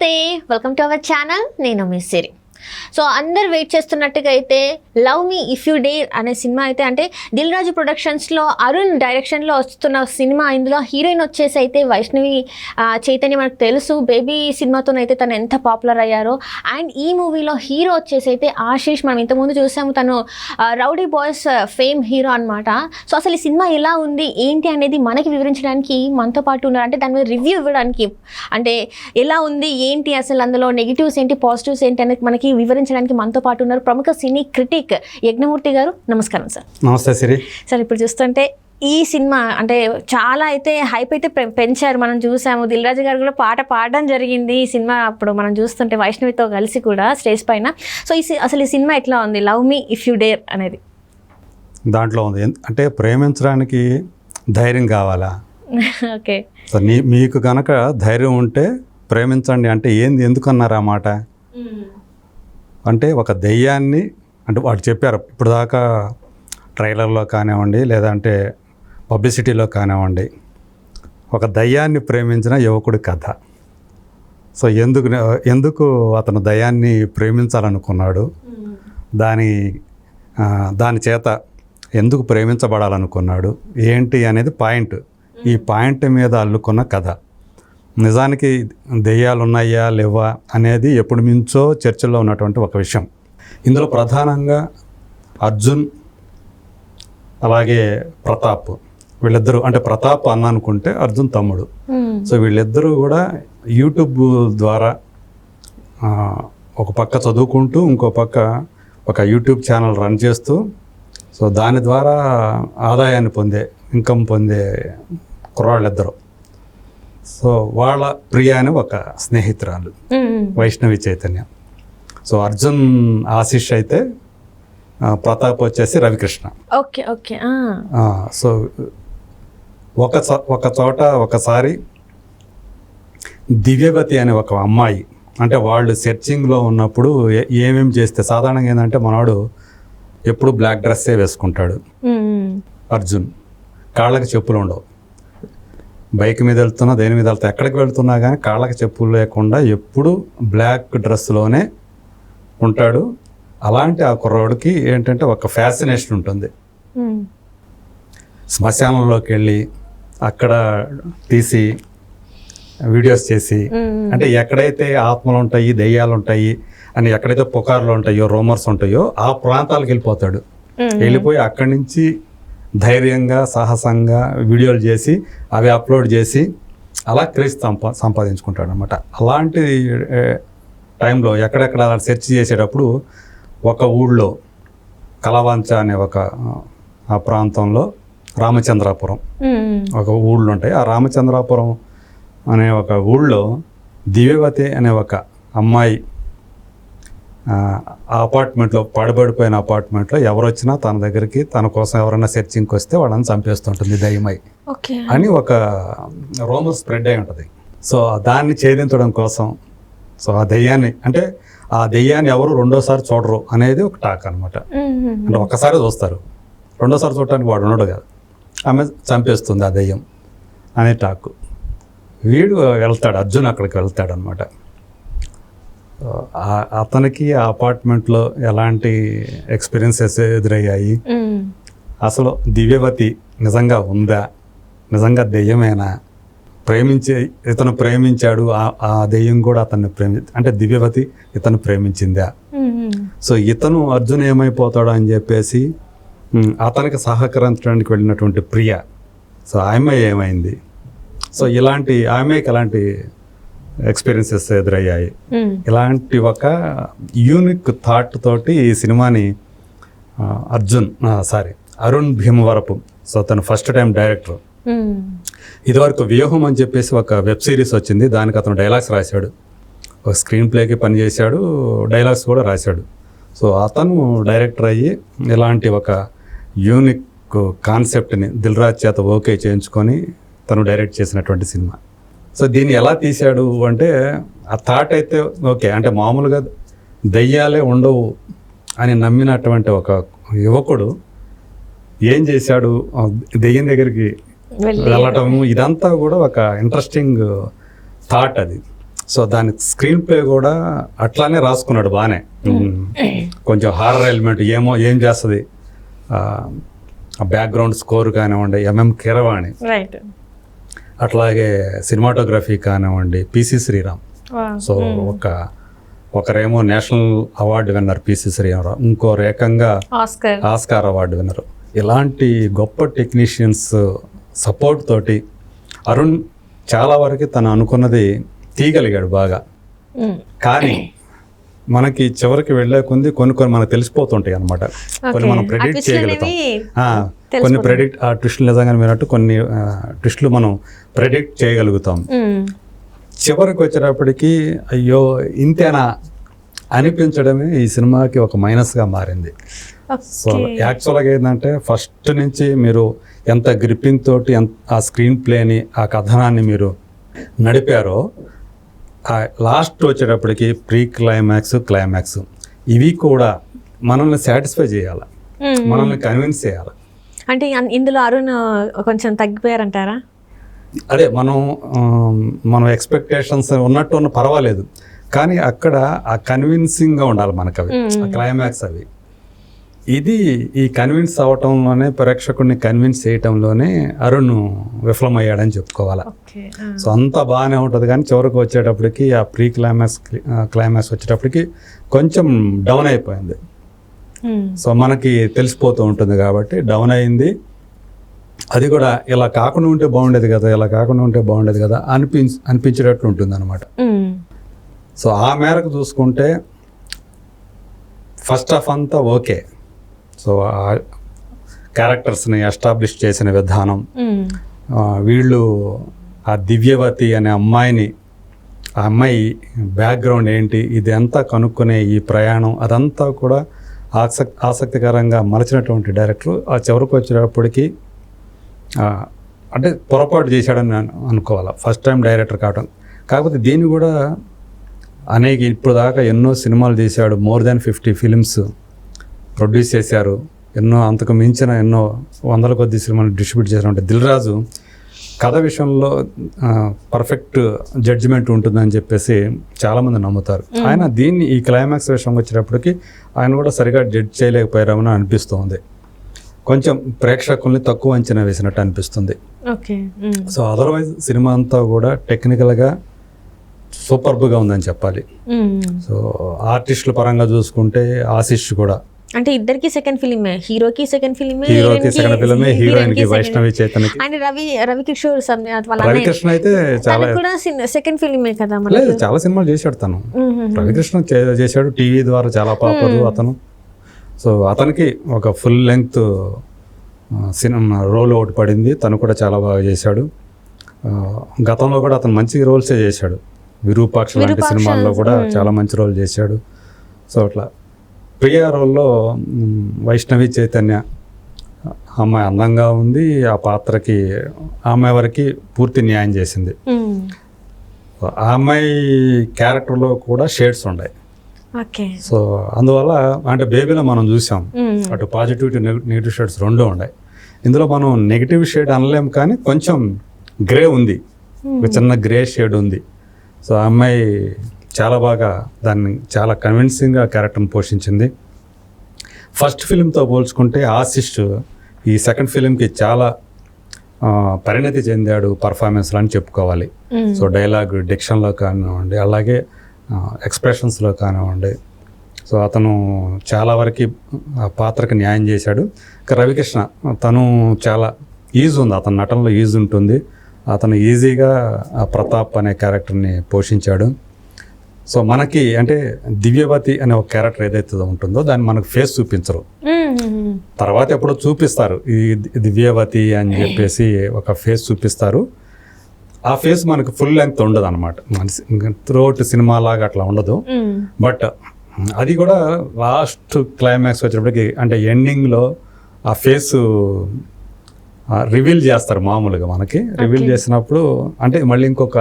నమస్తే. Welcome to our channel. నేను మీ సిరి. సో అందరు వెయిట్ చేస్తున్నట్టుగా అయితే love me if you dare అనే సినిమా అయితే అంటే దిల్ రాజు ప్రొడక్షన్స్లో అరుణ్ డైరెక్షన్లో వస్తున్న సినిమా ఇందులో హీరోయిన్ వచ్చేసి అయితే వైష్ణవి చైతన్య మనకు తెలుసు. బేబీ సినిమాతోనైతే తను ఎంత పాపులర్ అయ్యారో. అండ్ ఈ మూవీలో హీరో వచ్చేసి అయితే ఆశీష్. మనం ఇంతకుముందు చూసాము తను రౌడీ బాయ్స్ ఫేమ్ హీరో అన్నమాట. సో అసలు ఈ సినిమా ఎలా ఉంది ఏంటి అనేది మనకి వివరించడానికి మనతో పాటు ఉన్నారు. అంటే దాని మీద రివ్యూ ఇవ్వడానికి అంటే ఎలా ఉంది ఏంటి అసలు అందులో నెగిటివ్స్ ఏంటి పాజిటివ్స్ ఏంటి అనేది మనకి వివరించడానికి మనతో పాటు ఉన్నారు ప్రముఖ సినీ క్రిటిక్ యజ్ఞమూర్తి గారు. నమస్కారం సార్. నమస్తే సిరి. సార్ ఇప్పుడు చూస్తుంటే ఈ సినిమా అంటే చాలా అయితే హైప్ అయితే పె- పెంచారు. మనం చూసాము దిల్ రాజు గారు కూడా పాట పాడడం జరిగింది ఈ సినిమా. అప్పుడు మనం చూస్తుంటే వైష్ణవితో కలిసి కూడా స్టేజ్ పైన. సో ఈ అసలు ఈ సినిమా ఎట్లా ఉంది? Love me if you dare అనేది. దాంట్లో ఉంది. అంటే ప్రేమించడానికి ధైర్యం కావాలా? ఓకే. మీకు కనుక ధైర్యం ఉంటే ప్రేమించండి అంటే ఏంది ఎందుకు అన్నారు ఆ మాట? అంటే ఒక దెయ్యాన్ని అంటే వాడు చెప్పారు ఇప్పుడు దాకా ట్రైలర్లో కానివ్వండి లేదంటే పబ్లిసిటీలో కానివ్వండి ఒక దయ్యాన్ని ప్రేమించిన యువకుడి కథ. సో ఎందుకు ఎందుకు అతను దయాన్ని ప్రేమించాలనుకున్నాడు? దాని దాని చేత ఎందుకు ప్రేమించబడాలనుకున్నాడు? ఏంటి అనేది పాయింట్. ఈ పాయింట్ మీద అల్లుకున్న కథ. నిజానికి దెయ్యాలు ఉన్నాయా లేవా అనేది ఎప్పుడు మించో చర్చల్లో ఉన్నటువంటి ఒక విషయం. ఇందులో ప్రధానంగా అర్జున్ అలాగే ప్రతాప్. వీళ్ళిద్దరూ అంటే ప్రతాప్ అన్న అనుకుంటే అర్జున్ తమ్ముడు. సో వీళ్ళిద్దరూ కూడా యూట్యూబ్ ద్వారా ఒక పక్క చదువుకుంటూ ఇంకో పక్క ఒక యూట్యూబ్ ఛానల్ రన్ చేస్తూ సో దాని ద్వారా ఆదాయాన్ని పొందే ఇన్కమ్ పొందే కుర్రాళ్ళిద్దరు. సో వాళ్ళ ప్రియ అని ఒక స్నేహితురాలు వైష్ణవి చైతన్య. సో అర్జున్ ఆశిష్ అయితే ప్రతాప్ వచ్చేసి రవికృష్ణ. ఓకే ఓకే సో ఒక ఒక చోట ఒకసారి దివ్యవతి అనే ఒక అమ్మాయి అంటే వాళ్ళు సెర్చింగ్లో ఉన్నప్పుడు ఏ- ఏమేం చేస్తే సాధారణంగా ఏంటంటే మనవాడు ఎప్పుడు బ్లాక్ డ్రెస్సే వేసుకుంటాడు. అర్జున్ కాళ్ళకి చెప్పులు ఉండవు. బైక్ మీద వెళ్తున్నా దేని మీద వెళ్తా ఎక్కడికి వెళ్తున్నా కానీ కాళ్ళకి చెప్పులు లేకుండా ఎప్పుడు బ్లాక్ డ్రెస్లోనే ఉంటాడు. అలాంటి ఆ కుర్రోడికి ఏంటంటే ఒక ఫ్యాసినేషన్ ఉంటుంది. శ్మశానంలోకి వెళ్ళి అక్కడ తీసి వీడియోస్ చేసి అంటే ఎక్కడైతే ఆత్మలు ఉంటాయి దెయ్యాలు ఉంటాయి అని ఎక్కడైతే పుకార్లు ఉంటాయో రూమర్స్ ఉంటాయో ఆ ప్రాంతాలకు వెళ్ళిపోతాడు. వెళ్ళిపోయి అక్కడి నుంచి ధైర్యంగా సాహసంగా వీడియోలు చేసి అవి అప్లోడ్ చేసి అలా క్రేజ్ సంపా సంపాదించుకుంటాడు అనమాట అలాంటి టైంలో ఎక్కడెక్కడ అలా సెర్చ్ చేసేటప్పుడు ఒక ఊళ్ళో కలవంచ అనే ఒక ఆ ప్రాంతంలో రామచంద్రాపురం ఒక ఊళ్ళు ఉంటాయి ఆ రామచంద్రాపురం అనే ఒక ఊళ్ళో దివ్యవతి అనే ఒక అమ్మాయి ఆ అపార్ట్మెంట్లో పడబడిపోయిన అపార్ట్మెంట్లో ఎవరు వచ్చినా తన దగ్గరికి తన కోసం ఎవరైనా సెర్చింగ్కి వస్తే వాళ్ళని చంపేస్తుంటుంది దయ్యమై. ఓకే. అని ఒక రోమర్ స్ప్రెడ్ అయి ఉంటుంది. సో దాన్ని ఛేదించడం కోసం సో ఆ దెయ్యాన్ని అంటే ఆ దెయ్యాన్ని ఎవరు రెండోసారి చూడరు అనేది ఒక టాక్ అనమాట అంటే ఒక్కసారి చూస్తారు. రెండోసారి చూడటానికి వాడు ఉండడు కదా. ఆమె చంపేస్తుంది ఆ దెయ్యం అనే టాక్. వీడు వెళ్తాడు అర్జున్ అక్కడికి వెళ్తాడు అనమాట అతనికి ఆ అపార్ట్మెంట్లో ఎలాంటి ఎక్స్పీరియన్సెస్ ఎదురయ్యాయి? అసలు దివ్యవతి నిజంగా ఉందా? నిజంగా దెయ్యమేనా? ప్రేమించే ఇతను ప్రేమించాడు ఆ- ఆ దెయ్యం కూడా అతన్ని ప్రేమి అంటే దివ్యవతి ఇతను ప్రేమించిందా? సో ఇతను అర్జున్ ఏమైపోతాడు అని చెప్పేసి అతనికి సహకరించడానికి వెళ్ళినటువంటి ప్రియ. సో ఆమె ఏమైంది? సో ఇలాంటి ఆమెకి ఎలాంటి ఎక్స్పీరియన్సెస్ ఎదురయ్యాయి. ఇలాంటి ఒక యూనిక్ థాట్ తోటి ఈ సినిమాని అర్జున్ సారీ అరుణ్ భీమవరపు సో తను ఫస్ట్ టైం డైరెక్టర్ ఇదివరకు వ్యూహం అని చెప్పేసి ఒక వెబ్ సిరీస్ వచ్చింది. దానికి అతను డైలాగ్స్ రాశాడు. ఒక స్క్రీన్ ప్లేకి పనిచేశాడు డైలాగ్స్ కూడా రాశాడు. సో అతను డైరెక్టర్ అయ్యి ఇలాంటి ఒక యూనిక్ కాన్సెప్ట్ని దిల్రాజ్ చేత ఓకే చేయించుకొని తను డైరెక్ట్ చేసినటువంటి సినిమా. సో దీన్ని ఎలా తీశాడు అంటే ఆ థాట్ అయితే ఓకే అంటే మామూలుగా దయ్యాలే ఉండవు అని నమ్మినటువంటి ఒక యువకుడు ఏం చేశాడు? ఆ దెయ్యం దగ్గరికి వెళ్ళి వెళ్ళటము ఇదంతా కూడా ఒక ఇంట్రెస్టింగ్ థాట్ అది. సో దాని స్క్రీన్ ప్లే కూడా అట్లానే రాసుకున్నాడు బాగానే కొంచెం హారర్ ఎలిమెంట్ ఏమో ఏం చేస్తుంది? ఆ బ్యాక్గ్రౌండ్ స్కోర్ కానివ్వండి ఎంఎం కిరవాణి రైట్ అట్లాగే సినిమాటోగ్రఫీ కానివ్వండి పిసి శ్రీరామ్. సో ఒక ఒకరేమో national award winner PC Sreeram ఇంకోరు ఏకంగా ఆస్కర్. ఆస్కార్ అవార్డు విన్నరు. ఇలాంటి గొప్ప టెక్నీషియన్స్ సపోర్ట్ తోటి అరుణ్ చాలా వరకు తను అనుకున్నది తీయగలిగాడు బాగా. కానీ మనకి చివరికి వెళ్ళే కొన్ని కొన్ని మనకు తెలిసిపోతుంటాయి అనమాట కొన్ని మనం ప్రెడిక్ట్ చేయగలుగుతాం. కొన్ని ప్రెడిక్ట్ ఆ ట్విస్టులు నిజంగా మీరట్టు కొన్ని ట్విస్టులు మనం ప్రెడిక్ట్ చేయగలుగుతాం. చివరికి వచ్చేటప్పటికి అయ్యో ఇంతేనా అనిపించడమే ఈ సినిమాకి ఒక మైనస్గా మారింది. సో యాక్చువల్గా ఏంటంటే ఫస్ట్ నుంచి మీరు ఎంత గ్రిప్పింగ్ తోటి ఎంత ఆ స్క్రీన్ ప్లేని ఆ కథనాన్ని మీరు నడిపారో ఆ లాస్ట్ వచ్చేటప్పటికి ప్రీ క్లైమాక్స్. క్లైమాక్స్ ఇవి కూడా మనల్ని సాటిస్ఫై చేయాలి. మనల్ని కన్విన్స్ చేయాలి. అంటే ఇందులో అరుణ్ కొంచెం తగ్గిపోయారంటారా? అదే మనం మనం ఎక్స్పెక్టేషన్స్ ఉన్నట్టు ఉన్న పర్వాలేదు. కానీ అక్కడ ఆ కన్విన్సింగ్గా ఉండాలి మనకు అవి ఆ క్లైమాక్స్ అవి. ఇది ఈ కన్విన్స్ అవటంలోనే ప్రేక్షకుడిని కన్విన్స్ చేయటంలోనే అరుణ్ విఫలమయ్యాడని చెప్పుకోవాలి. సో అంతా బాగానే ఉంటుంది కానీ చివరికి వచ్చేటప్పటికి ఆ ప్రీ క్లైమాక్స్ క్లైమాక్స్ వచ్చేటప్పటికి కొంచెం డౌన్ అయిపోయింది. సో మనకి తెలిసిపోతూ ఉంటుంది కాబట్టి డౌన్ అయింది. అది కూడా ఇలా కాకుండా ఉంటే బాగుండేది కదా ఇలా కాకుండా ఉంటే బాగుండేది కదా అనిపించ అనిపించేటట్లు ఉంటుంది అనమాట సో ఆ మేరకు చూసుకుంటే ఫస్ట్ ఆఫ్ అంతా ఓకే. సో ఆ క్యారెక్టర్స్ని ఎస్టాబ్లిష్ చేసిన విధానం ఆ, వీళ్ళు ఆ దివ్యవతి అనే అమ్మాయిని ఆ అమ్మాయి బ్యాక్గ్రౌండ్ ఏంటి ఇది అంతా కనుక్కునే ఈ ప్రయాణం అదంతా కూడా ఆసక్ ఆసక్తికరంగా మలచినటువంటి డైరెక్టర్ ఆ చివరికి వచ్చేటప్పటికి అంటే పొరపాటు చేశాడని నేను అనుకోవాలి. ఫస్ట్ టైం డైరెక్టర్ కావడం కాకపోతే దీన్ని కూడా అనేక ఇప్పుడు దాకా ఎన్నో సినిమాలు చేశాడు more than fifty films produce చేశారు. ఎన్నో అంతకు మించిన ఎన్నో వందల కొద్ది సినిమాలు డిస్ట్రిబ్యూట్ చేసినటువంటి దిల్ రాజు కథ విషయంలో పర్ఫెక్ట్ జడ్జిమెంట్ ఉంటుందని చెప్పేసి చాలామంది నమ్ముతారు. ఆయన దీన్ని ఈ క్లైమాక్స్ విషయం వచ్చేటప్పటికి ఆయన కూడా సరిగా జడ్జ్ చేయలేకపోయారని అనిపిస్తుంది. కొంచెం ప్రేక్షకుల్ని తక్కువ అంచనా వేసినట్టు అనిపిస్తుంది. ఓకే సో అదర్వైజ్ సినిమా అంతా కూడా టెక్నికల్గా సూపర్బ్గా ఉందని చెప్పాలి. సో ఆర్టిస్టుల పరంగా చూసుకుంటే ఆశిష్ కూడా అంటే ఇద్దరికి సెకండ్ ఫిలిమే హీరోకి సెకండ్ ఫిలిమే హీరోకి సెకండ్ ఫిల్మే హీరోయిన్కి వైష్ణవి చైతన్యకి. అండ్ రవి రవి కిషోర్. రవికృష్ణ అయితే చాలా కూడా సెకండ్ ఫిలిమే కదా మన లేదు చాలా సినిమాలు చేశాడు తను. రవికృష్ణ చేశాడు టీవీ ద్వారా చాలా పాపులర్ అతను. సో అతనికి ఒక ఫుల్ లెంగ్త్ సినిమా రోల్ ఒకటి పడింది. తను కూడా చాలా బాగా చేశాడు. గతంలో కూడా అతను మంచి రోల్సే చేశాడు. విరూపాక్ష లాంటి విరూపాక్ష, సినిమాల్లో కూడా చాలా మంచి రోల్ చేశాడు. సో అట్లా. ప్రియా రోల్లో మ్, వైష్ణవి చైతన్య అమ్మాయి అందంగా ఉంది. ఆ పాత్రకి ఆమె వరకు పూర్తి న్యాయం చేసింది. ఆ అమ్మాయి క్యారెక్టర్లో కూడా షేడ్స్ ఉన్నాయి. ఓకే. సో అందువల్ల అంటే బేబీలో మనం చూసాం. అటు పాజిటివ్ నెగిటివ్ షేడ్స్ రెండు ఉన్నాయి. ఇందులో మనం నెగిటివ్ షేడ్ అనలేం కానీ కొంచెం గ్రే ఉంది. ఒక చిన్న గ్రే షేడ్ ఉంది. సో ఆ అమ్మాయి చాలా బాగా దాన్ని చాలా కన్విన్సింగ్గా క్యారెక్టర్ని పోషించింది. ఫస్ట్ ఫిలింతో పోల్చుకుంటే ఆశిష్ ఈ సెకండ్ ఫిలింకి చాలా పరిణతి చెందాడు పర్ఫార్మెన్స్లో అని చెప్పుకోవాలి. సో డైలాగ్ డిక్షన్లో కానివ్వండి అలాగే ఎక్స్ప్రెషన్స్లో కానివ్వండి. సో అతను చాలా వరకు ఆ పాత్రకి న్యాయం చేశాడు. ఇక రవికృష్ణ తను చాలా ఈజ్ ఉంది. అతని నటనలో ఈజ్ ఉంటుంది. అతను ఈజీగా ఆ ప్రతాప్ అనే క్యారెక్టర్ని పోషించాడు. సో మనకి అంటే దివ్యవతి అనే ఒక క్యారెక్టర్ ఏదైతే ఉంటుందో దాన్ని మనకు ఫేస్ చూపించరు. తర్వాత ఎప్పుడో చూపిస్తారు. ఈ దివ్యవతి అని చెప్పేసి ఒక ఫేస్ చూపిస్తారు. ఆ ఫేస్ మనకు ఫుల్ లెంగ్త్ ఉండదు అనమాట త్రూఅవుట్ సినిమా లాగా అట్లా ఉండదు. బట్ అది కూడా లాస్ట్ క్లైమాక్స్ వచ్చేటప్పటికి అంటే ఎండింగ్లో ఆ ఫేస్ రివీల్ చేస్తారు మామూలుగా మనకి. రివీల్ చేసినప్పుడు అంటే మళ్ళీ ఇంకొక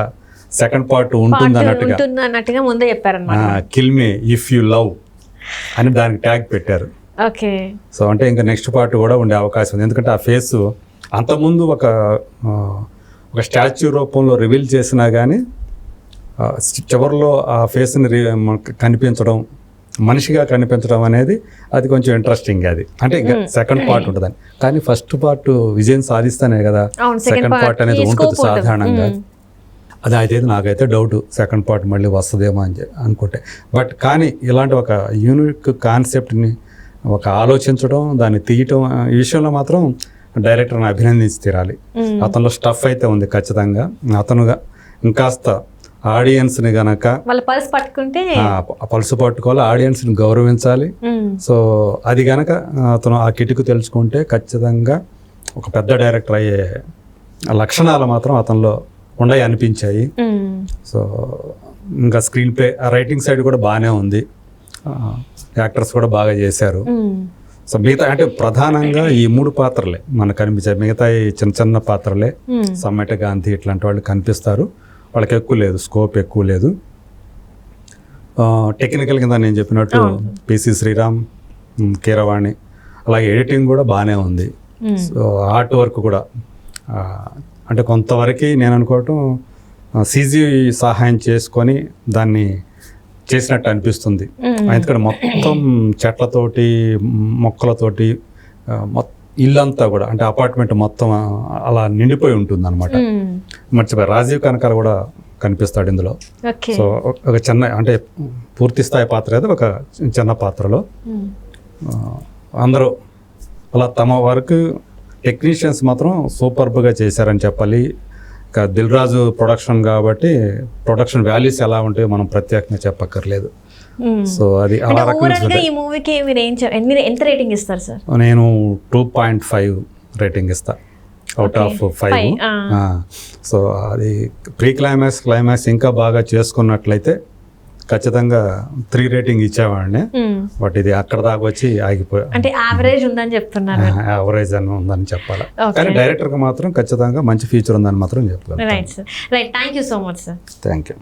సెకండ్ పార్ట్ ఉంటుంది అన్నట్టుగా ఉంటుంది అన్నట్టుగా ముందే చెప్పారనమాట kill me if you love అని దానికి ట్యాగ్ పెట్టారు. ఓకే. సో అంటే ఇంకా నెక్స్ట్ పార్ట్ కూడా ఉండే అవకాశం ఉంది. ఎందుకంటే ఆ ఫేస్ అంతకుముందు ఒక ఒక స్టాచ్యూ రూపంలో రివీల్ చేసినా కానీ చివరిలో ఆ ఫేస్ని కనిపించడం మనిషిగా కనిపించడం అనేది అది కొంచెం ఇంట్రెస్టింగ్ అది. అంటే ఇంకా సెకండ్ పార్ట్ ఉంటుందని. కానీ ఫస్ట్ పార్ట్ విజయం సాధిస్తానే కదా. సెకండ్ పార్ట్ అనేది ఉంటుంది. సాధారణంగా. మ్మ్. అది అయితే నాకైతే డౌట్ సెకండ్ పార్ట్ మళ్ళీ వస్తుందేమో అని అనుకుంటే బట్ కానీ ఇలాంటి ఒక యూనిక్ కాన్సెప్ట్ని ఒక ఆలోచించడం దాన్ని తీయటం ఈ విషయంలో మాత్రం డైరెక్టర్ని అభినందించి తీరాలి. అతనిలో స్టఫ్ అయితే ఉంది ఖచ్చితంగా అతనుగా ఇంకాస్త ఆడియన్స్ని గనక పర్స్ పట్టుకుంటే పలుసు పట్టుకోవాలి ఆడియన్స్ని గౌరవించాలి. సో అది గనక అతను ఆ కిటుకు తెలుసుకుంటే ఖచ్చితంగా ఒక పెద్ద డైరెక్టర్ అయ్యే లక్షణాలు మాత్రం అతనిలో ఉండయి అనిపించాయి. సో ఇంకా స్క్రీన్ ప్లే రైటింగ్ సైడ్ కూడా బాగానే ఉంది యాక్టర్స్ కూడా బాగా చేశారు. సో మిగతా అంటే ప్రధానంగా ఈ మూడు పాత్రలే మనకు కనిపించాయి మిగతా ఈ చిన్న చిన్న పాత్రలే మ్మ్. సమ్మట గాంధీ ఇట్లాంటి వాళ్ళు కనిపిస్తారు వాళ్ళకి ఎక్కువ లేదు స్కోప్ ఎక్కువ లేదు టెక్నికల్ కింద నేను చెప్పినట్టు పిసి శ్రీరామ్ కీరవాణి అలాగే ఎడిటింగ్ కూడా బాగానే ఉంది. సో ఆర్ట్ వర్క్ కూడా అంటే కొంతవరకు నేను అనుకోవటం సీజీ సహాయం చేసుకొని దాన్ని చేసినట్టు అనిపిస్తుంది. ఎందుకంటే మొత్తం చెట్లతోటి మొక్కలతోటి మొత్తం ఇల్లంతా కూడా అంటే అపార్ట్మెంట్ మొత్తం అలా నిండిపోయి ఉంటుంది అనమాట. మర్చిపోయి రాజీవ్ కనకాల కూడా కనిపిస్తాడు ఇందులో. సో ఒక- చిన్న అంటే పూర్తి స్థాయి పాత్ర అయితే ఒక చిన్న పాత్రలో. అందరూ అలా తమ వర్క్ టెక్నీషియన్స్ మాత్రం సూపర్బ్గా చేశారని చెప్పాలి. ఇక దిల్ రాజు ప్రొడక్షన్ కాబట్టి ప్రొడక్షన్ వాల్యూస్ ఎలా ఉంటాయో మనం ప్రత్యేకంగా చెప్పక్కర్లేదు. సో అది అంటే ఆ రకంగా ఓవరాల్గా ఈ మూవీకి మీరు ఏం చెప్- మీరు ఎంత రేటింగ్ ఇస్తారు సార్? నేను టూ పాయింట్ ఫైవ్ రేటింగ్ ఇస్తా. Out of five. సో అది ప్రీ క్లైమాక్స్ క్లైమాక్స్ ఇంకా బాగా చేసుకున్నట్లయితే ఖచ్చితంగా త్రీ రేటింగ్ ఇచ్చేవాడిని. బట్ ఇది అక్కడ దాకా వచ్చి ఆగిపోయా. అంటే యావరేజ్ ఉందని చెప్తున్నారు. యావరేజ్ అని ఉందని చెప్పాలి. కానీ డైరెక్టర్కి మాత్రం ఖచ్చితంగా మంచి ఫీచర్ ఉందని మాత్రం చెప్పగలను right sir right thank you so much sir thank you